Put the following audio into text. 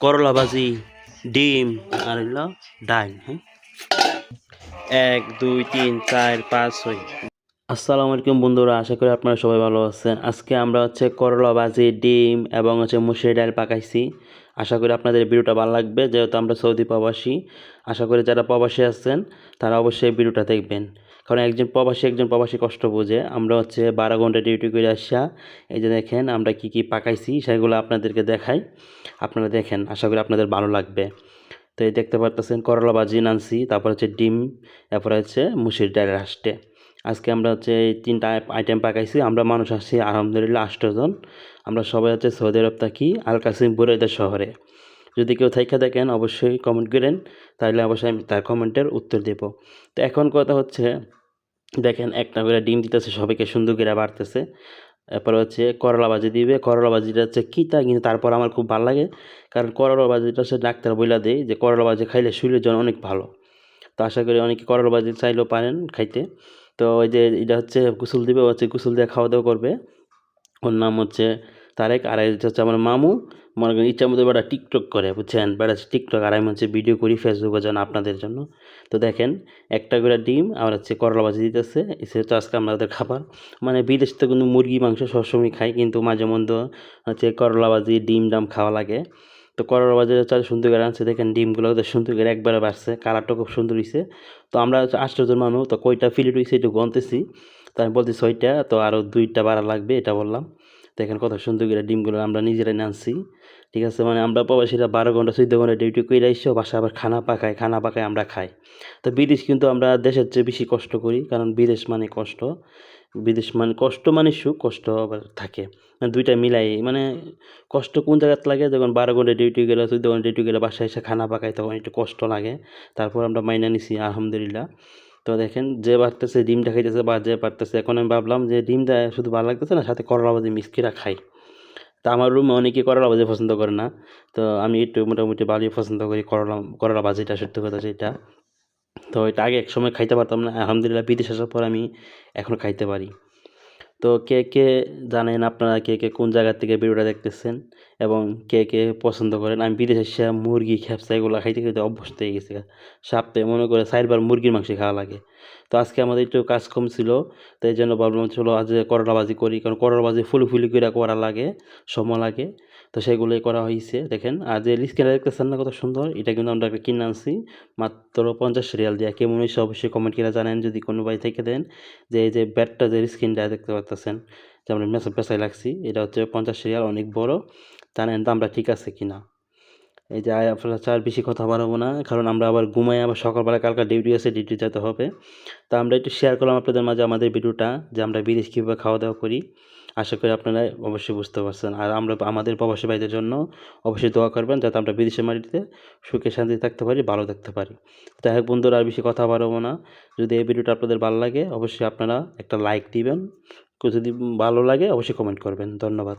করলা ভাজি ডিম আর হইল ডাল হ্যাঁ? এক, দুই, তিন, চার, পাঁচ, ছয়। আসসালামু আলাইকুম বন্ধুরা, আশা করি আপনারা সবাই ভালো আছেন। আজকে আমরা হচ্ছে করলা ভাজি ডিম এবং হচ্ছে মুসুরি ডাল পাকাইছি। আশা করি আপনাদের ভিডিওটা ভালো লাগবে, যেহেতু আমরা সৌদি প্রবাসী। আশা করি যারা প্রবাসী আছেন, তারা অবশ্যই ভিডিওটা দেখবেন। কারণ একজন প্রবাসী একজন প্রবাসী কষ্ট বোঝে। আমরা হচ্ছে বারো ঘণ্টা ডিউটি করে আসা। এই যে দেখেন, আমরা কি কি পাকাইছি, সেগুলো আপনাদেরকে দেখাই। আপনারা দেখেন, আশা করি আপনাদের ভালো লাগবে। তো এই দেখতে পারতেছেন, করলা ভাজি নানছি, তারপর হচ্ছে ডিম তারপরে হচ্ছে মুসুরি ডালের হাঁসটে। আজকে আমরা হচ্ছে এই তিনটা আইটেম পাকাইছি, আমরা মানুষ আসছি আলহামদুলিল্লাহ আষ্টজন আমরা সবাই হচ্ছে সৌদি আরব থাকি, আল কাসিম বুরাইদা শহরে। যদি কেউ থাইকা দেখেন, অবশ্যই কমেন্ট করেন তাহলে অবশ্যই আমি তার কমেন্টের উত্তর দেব। তো এখন কথা হচ্ছে দেখেন, একটা করে ডিম দিতেছে, সবাইকে সুন্দর করে বাড়তেছে। এরপরে হচ্ছে করলা বাজি দিবে। করলা ভাজিটা হচ্ছে কিতা, কিন্তু তারপর আমার খুব ভালো লাগে। কারণ করলা ভাজিটা হচ্ছে ডাক্তার বইলা দেয় যে, করলা বাজি খাইলে শরীরের জন্য অনেক ভালো। তো আশা করি অনেকে করলা ভাজি চাইলেও পারেন খাইতে। তো ওই যে, এটা হচ্ছে গুসল দিবে, ও হচ্ছে গুসল দিয়ে খাওয়া দাওয়া করবে। ওর নাম হচ্ছে তারেক আর হচ্ছে আমার মামু। মনে করেন ইচ্ছা মতো বেড়া টিকটক করে, বুঝছেন? বেড়া টিকটক আর আমি হচ্ছে ভিডিও করি ফেসবুকে যেন আপনাদের জন্য। তো দেখেন, একটা করে ডিম আর হচ্ছে করলা ভাজি দিতেছে। এসে হচ্ছে আজকে আমাদের খাবার। মানে বিদেশ থেকে কিন্তু মুরগি মাংস সবসময় খাই, কিন্তু মাঝে মধ্যে হচ্ছে করলা ভাজি, ডিম ডাম খাওয়া লাগে। তো করলা ভাজি হচ্ছে সুন্দর করে আনছে। দেখেন ডিমগুলো ওদের সুন্দর করে একবারে বাড়ছে, কালারটা খুব সুন্দর হয়েছে তো আমরা হচ্ছে আষ্টজন মানুষ, তো কয়টা ফিলিট হয়েছে একটু গনতেছি তো আমি বলছি ছয়টা, তো আরও দুইটা বাড়া লাগবে, এটা বললাম। দেখেন কত সুন্দর করে ডিমগুলো আমরা নিজেরাই আনছি ঠিক আছে? মানে আমরা প্রবাসীরা বারো ঘণ্টা, চোদ্দ ঘণ্টা ডিউটি করে এসেও বাসা আবার খানা পাকাই খানা পাকাই আমরা খাই। তো বিদেশ কিন্তু আমরা দেশের চেয়ে বেশি কষ্ট করি, কারণ বিদেশ মানে কষ্ট। বিদেশ মানে কষ্ট মানে সুখ, কষ্ট আবার থাকে। মানে দুইটা মিলাই মানে কষ্ট কোন জায়গাতে লাগে? যখন বারো ঘণ্টা ডিউটি গেলে, চোদ্দ ঘণ্টা ডিউটি গেলে বাসায় এসে খানা পাকাই তখন একটু কষ্ট লাগে। তারপর আমরা মাইনা নিছি, আলহামদুলিল্লাহ। তো দেখেন, যে পারতেছে ডিমটা খাইতেছে বা যে পারতেছে, এখন আমি ভাবলাম যে ডিমটা শুধু ভালো লাগতেছে না, সাথে করলা ভাজি মিষ্টিরা খাই। তা আমার রুমে অনেকেই করলা ভাজি পছন্দ করে না। তো আমি একটু মোটামুটি ভালোই পছন্দ করি করলা করলা ভাজিটা সত্যি কথা সেটা তো এটা আগে এক সময় খাইতে পারতাম না, আলহামদুলিল্লাহ বিদেশ আসার পর আমি এখন খাইতে পারি। তো কে কে জানেন আপনারা কে কে কোন জায়গা থেকে ভিডিওটা দেখতেছেন এবং কে কে পছন্দ করেন? আমি বিদেশে মুরগি, খেপসা এগুলো খাইতে খাইতে অভ্যস্ত হয়ে গেছি সাপ্তাহে মনে করে চারবার মুরগির মাংস খাওয়া লাগে। তো আজকে আমাদের একটু কাজ কম ছিল, তো এই জন্য ভাবলাম চলো আজ করলা ভাজি করি, কারণ করলা ভাজি ফুলি ফুলি করে করা লাগে, সময় লাগে। তো সেগুলোই করা হয়েছে দেখেন। আর যে লিস্কেটা দেখতেছেন না কত সুন্দর, এটা কিন্তু আমরা একটা কিনে আনছি। মাত্র পঞ্চাশ রিয়াল দিয়ে কেমন হয়েছে অবশ্যই কমেন্ট করে জানেন, যদি কোনো ভাই থেকে দেন, যে এই যে ব্যাটটা যে স্ক্রিনটা দেখতে পাচ্ছেন যে আমরা মেসে পেশায় লাগছি এটা হচ্ছে পঞ্চাশ রিয়াল, অনেক বড়। জানেন দামটা ঠিক আছে কিনা। এই যে আপনারা চার বেশি কথা বাড়াবো না, কারণ আমরা আবার ঘুমাই, আবার সকালবেলা কালকা ডিউটি আছে, ডিউটি যেতে হবে। তা আমরা একটু শেয়ার করলাম আপনাদের মাঝে আমাদের ভিডিওটা, যে আমরা বিদেশ কীভাবে খাওয়া দাওয়া করি। আশা করি আপনারা অবশ্যই বুঝতে পারছেন। আর আমরা আমাদের প্রবাসী ভাইদের জন্য অবশ্যই দোয়া করবেন, যাতে আমরা বিদেশের মাটিতে সুখে শান্তি থাকতে পারি, ভালো থাকতে পারি। যাই হোক বন্ধুরা, আর বেশি কথা বাড়াবো না। যদি এই ভিডিওটা আপনাদের ভালো লাগে, অবশ্যই আপনারা একটা লাইক দিবেন। যদি ভালো লাগে, অবশ্যই কমেন্ট করবেন। ধন্যবাদ।